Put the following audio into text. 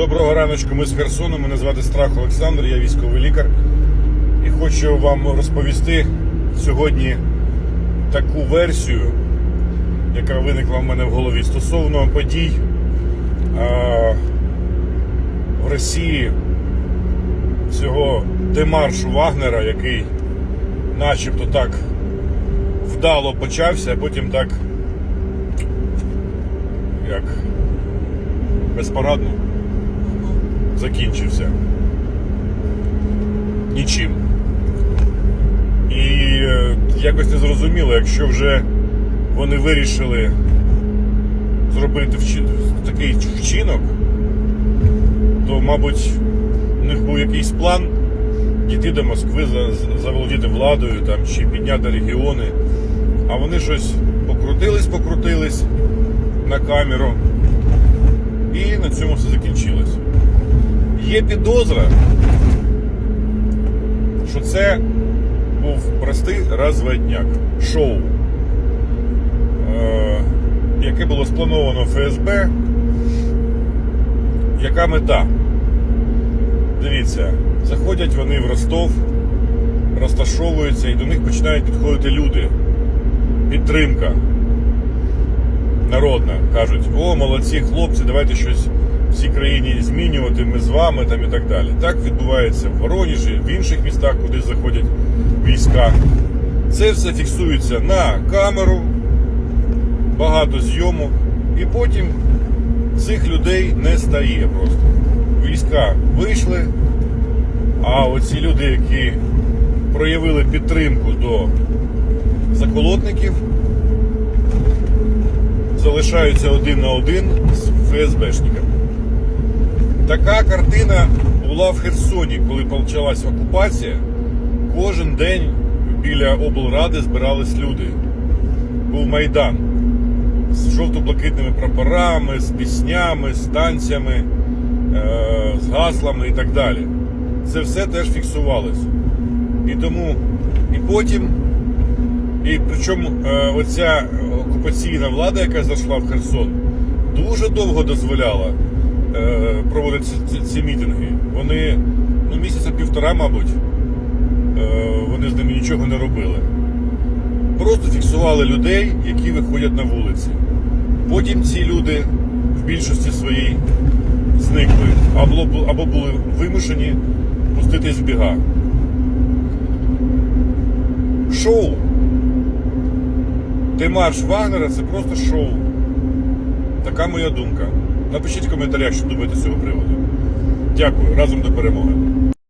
Доброго раночку, ми з Херсону. Мене звати Страх Олександр, я військовий лікар. І хочу вам розповісти сьогодні таку версію, яка виникла в мене в голові стосовно подій а, в Росії цього демаршу Вагнера, який начебто так вдало почався, а потім так як безпорадно закінчився. Нічим. І е, якось не зрозуміло, якщо вже вони вирішили зробити вчи- такий вчинок, то, мабуть, у них був якийсь план дійти до Москви, за- за- заволодіти владою там, чи підняти регіони. А вони щось покрутились, покрутились на камеру. І на цьому все закінчилось. Є підозра, що це був простий розводняк, шоу, е, яке було сплановано ФСБ. Яка мета? Дивіться, заходять вони в Ростов, розташовуються і до них починають підходити люди. Підтримка народна. Кажуть, о, молодці хлопці, давайте щось в цій країні змінювати, ми з вами там і так далі. Так відбувається в Воронежі, в інших містах, куди заходять війська. Це все фіксується на камеру, багато зйомок, і потім цих людей не стає просто. Війська вийшли, а оці люди, які проявили підтримку до заколотників, залишаються один на один з ФСБшниками. Така картина була в Херсоні, коли почалась окупація. Кожен день біля облради збирались люди. Був майдан з жовто-блакитними прапорами, з піснями, з танцями, е, з гаслами і так далі. Це все теж фіксувалось. І тому, і потім і причому е, оця окупаційна влада, яка зайшла в Херсон, дуже довго дозволяла е, проводити ці, ці, мітинги. Вони ну, місяця півтора, мабуть, е, вони з ними нічого не робили. Просто фіксували людей, які виходять на вулиці. Потім ці люди в більшості своїй зникли або, або були вимушені пуститись в біга. Шоу. Демарш Вагнера це просто шоу. Така моя думка. Напишіть в коментарях, що думаєте з цього приводу. Дякую, разом до перемоги.